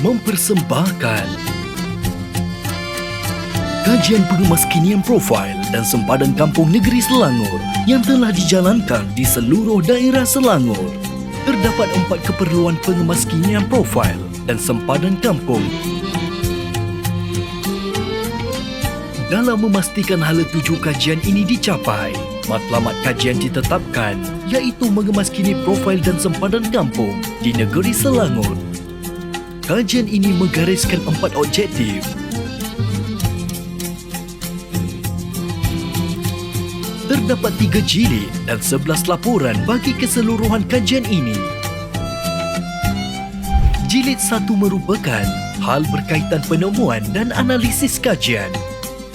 Mempersembahkan Kajian pengemaskinian profil dan sempadan kampung negeri Selangor yang telah dijalankan di seluruh daerah Selangor. Terdapat empat keperluan pengemaskinian profil dan sempadan kampung Dalam memastikan hala tuju kajian ini dicapai, matlamat kajian ditetapkan iaitu mengemaskini profil dan sempadan kampung di negeri Selangor. Kajian ini menggariskan empat objektif. Terdapat tiga jilid dan sebelas laporan bagi keseluruhan kajian ini. Jilid satu merupakan hal berkaitan penemuan dan analisis kajian.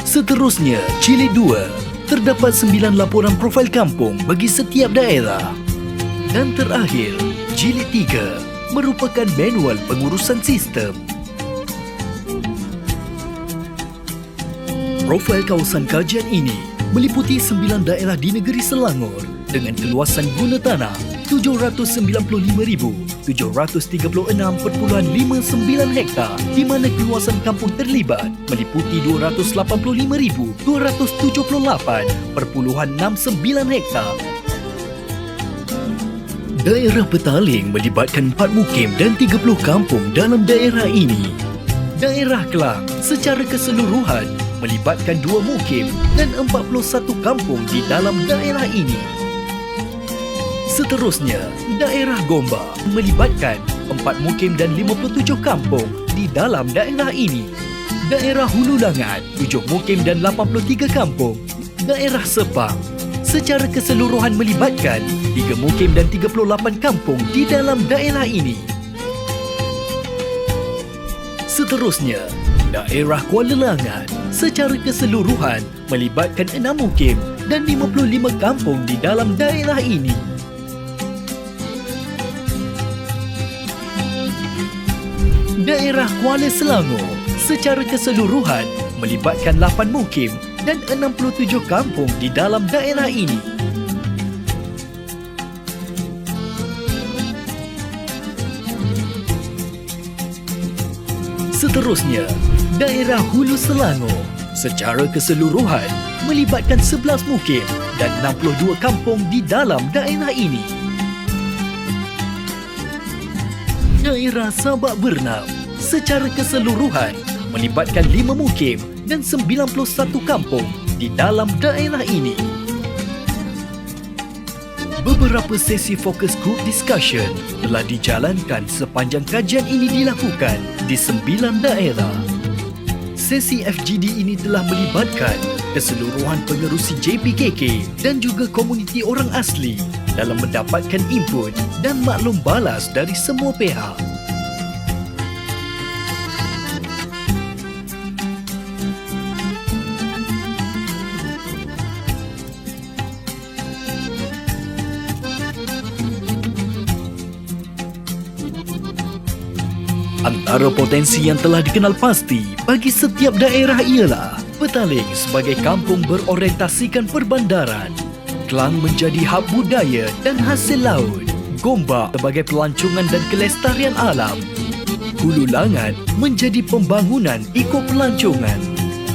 Seterusnya, jilid 2, terdapat 9 laporan profil kampung bagi setiap daerah. Dan terakhir, jilid 3 merupakan manual pengurusan sistem. Profil kawasan kajian ini meliputi 9 daerah di negeri Selangor dengan keluasan guna tanah 795,736.59 hektar di mana keluasan kampung terlibat meliputi 285,278.69 hektar. Daerah Petaling melibatkan 4 mukim dan 30 kampung dalam daerah ini. Daerah Kelang secara keseluruhan melibatkan 2 mukim dan 41 kampung di dalam daerah ini. Seterusnya, daerah Gomba melibatkan 4 mukim dan 57 kampung di dalam daerah ini. Daerah Hulu Langat, 7 mukim dan 83 kampung. Daerah Sepang secara keseluruhan melibatkan 3 mukim dan 38 kampung di dalam daerah ini. Seterusnya, daerah Kuala Langat secara keseluruhan melibatkan 6 mukim dan 55 kampung di dalam daerah ini. Daerah Kuala Selangor secara keseluruhan melibatkan 8 mukim dan 67 kampung di dalam daerah ini. Seterusnya, daerah Hulu Selangor secara keseluruhan melibatkan 11 mukim dan 62 kampung di dalam daerah ini. Daerah Sabak Bernam secara keseluruhan melibatkan 5 mukim dan 91 kampung di dalam daerah ini. Beberapa sesi fokus group discussion telah dijalankan sepanjang kajian ini dilakukan di sembilan daerah. Sesi FGD ini telah melibatkan keseluruhan pengerusi JPKK dan juga komuniti orang asli dalam mendapatkan input dan maklum balas dari semua pihak. Antara potensi yang telah dikenal pasti bagi setiap daerah ialah Petaling sebagai kampung berorientasikan perbandaran, Kelang menjadi hub budaya dan hasil laut, Gombak sebagai pelancongan dan kelestarian alam, Hulu Langat menjadi pembangunan ekopelancongan,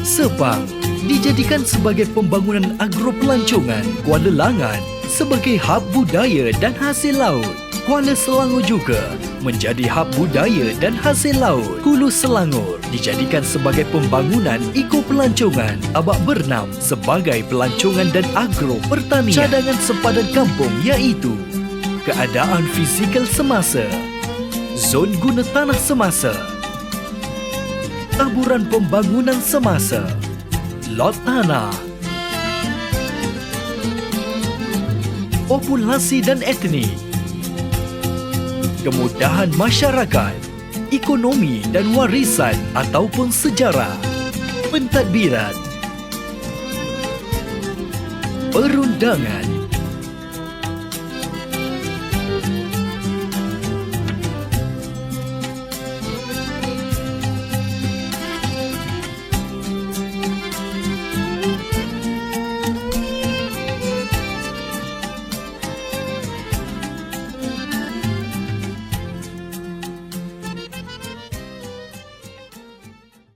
Sepang dijadikan sebagai pembangunan agropelancongan, Kuala Langat sebagai hub budaya dan hasil laut, Kuala Selangor juga menjadi hub budaya dan hasil laut. Hulu Selangor dijadikan sebagai pembangunan ekopelancongan. Abak Bernam sebagai pelancongan dan agro pertanian. Cadangan sempadan kampung iaitu keadaan fizikal semasa, zon guna tanah semasa, taburan pembangunan semasa, lot tanah, populasi dan etnik, kemudahan masyarakat, ekonomi dan warisan ataupun sejarah, pentadbiran, perundangan,